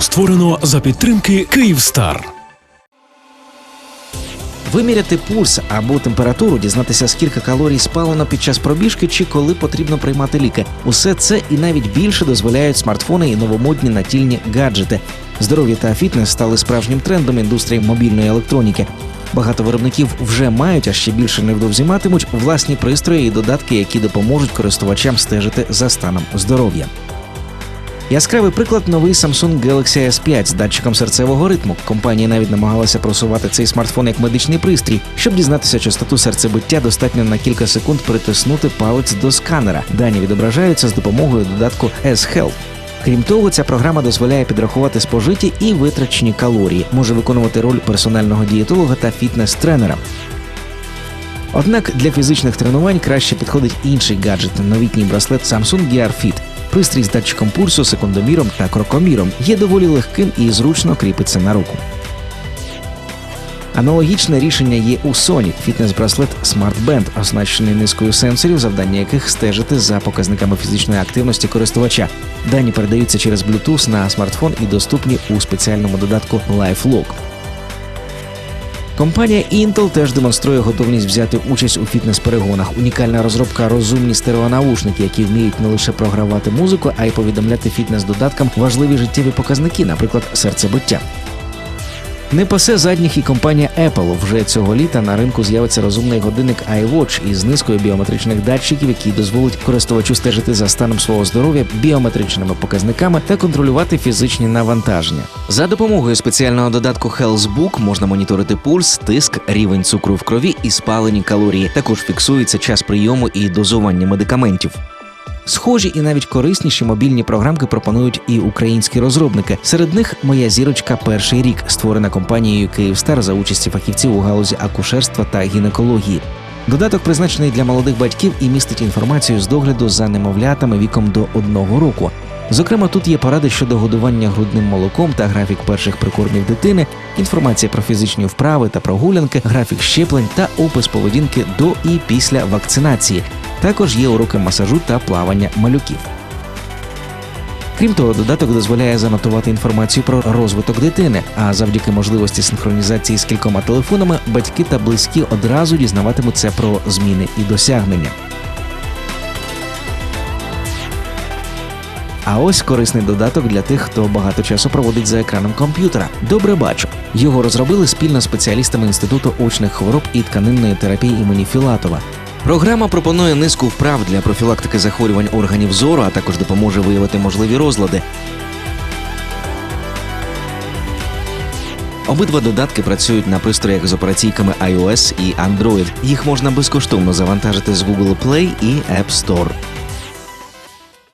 створено за підтримки Київстар. Виміряти пульс або температуру, дізнатися, скільки калорій спалено під час пробіжки чи коли потрібно приймати ліки. Усе це і навіть більше дозволяють смартфони і новомодні натільні гаджети. Здоров'я та фітнес стали справжнім трендом індустрії мобільної електроніки. Багато виробників вже мають, а ще більше невдовзі матимуть власні пристрої і додатки, які допоможуть користувачам стежити за станом здоров'я. Яскравий приклад новий Samsung Galaxy S5 з датчиком серцевого ритму. Компанія навіть намагалася просувати цей смартфон як медичний пристрій. Щоб дізнатися частоту серцебиття, достатньо на кілька секунд притиснути палець до сканера. Дані відображаються з допомогою додатку S-Health. Крім того, ця програма дозволяє підрахувати спожиті і витрачені калорії, може виконувати роль персонального дієтолога та фітнес-тренера. Однак для фізичних тренувань краще підходить інший гаджет новітній браслет Samsung Gear Fit. Пристрій з датчиком пульсу, секундоміром та крокоміром є доволі легким і зручно кріпиться на руку. Аналогічне рішення є у Sony – фітнес-браслет Smart Band, оснащений низкою сенсорів, завдання яких стежити за показниками фізичної активності користувача. Дані передаються через Bluetooth на смартфон і доступні у спеціальному додатку LifeLock. Компанія Intel теж демонструє готовність взяти участь у фітнес-перегонах. Унікальна розробка розумні стереонаушники, які вміють не лише програвати музику, а й повідомляти фітнес-додаткам важливі життєві показники, наприклад, серцебиття. Не пасе задніх і компанія Apple. Вже цього літа на ринку з'явиться розумний годинник iWatch із низкою біометричних датчиків, які дозволить користувачу стежити за станом свого здоров'я біометричними показниками та контролювати фізичні навантаження. За допомогою спеціального додатку Healthbook можна моніторити пульс, тиск, рівень цукру в крові і спалені калорії. Також фіксується час прийому і дозування медикаментів. Схожі і навіть корисніші мобільні програмки пропонують і українські розробники. Серед них моя зірочка перший рік, створена компанією Київстар за участі фахівців у галузі акушерства та гінекології. Додаток призначений для молодих батьків і містить інформацію з догляду за немовлятами віком до одного року. Зокрема, тут є поради щодо годування грудним молоком та графік перших прикормів дитини, інформація про фізичні вправи та прогулянки, графік щеплень та опис поведінки до і після вакцинації. Також є уроки масажу та плавання малюків. Крім того, додаток дозволяє занотувати інформацію про розвиток дитини, а завдяки можливості синхронізації з кількома телефонами батьки та близькі одразу дізнаватимуться про зміни і досягнення. А ось корисний додаток для тих, хто багато часу проводить за екраном комп'ютера. Добре бачу. Його розробили спільно з спеціалістами Інституту очних хвороб і тканинної терапії імені Філатова. Програма пропонує низку вправ для профілактики захворювань органів зору, а також допоможе виявити можливі розлади. Обидва додатки працюють на пристроях з операційками iOS і Android. Їх можна безкоштовно завантажити з Google Play і App Store.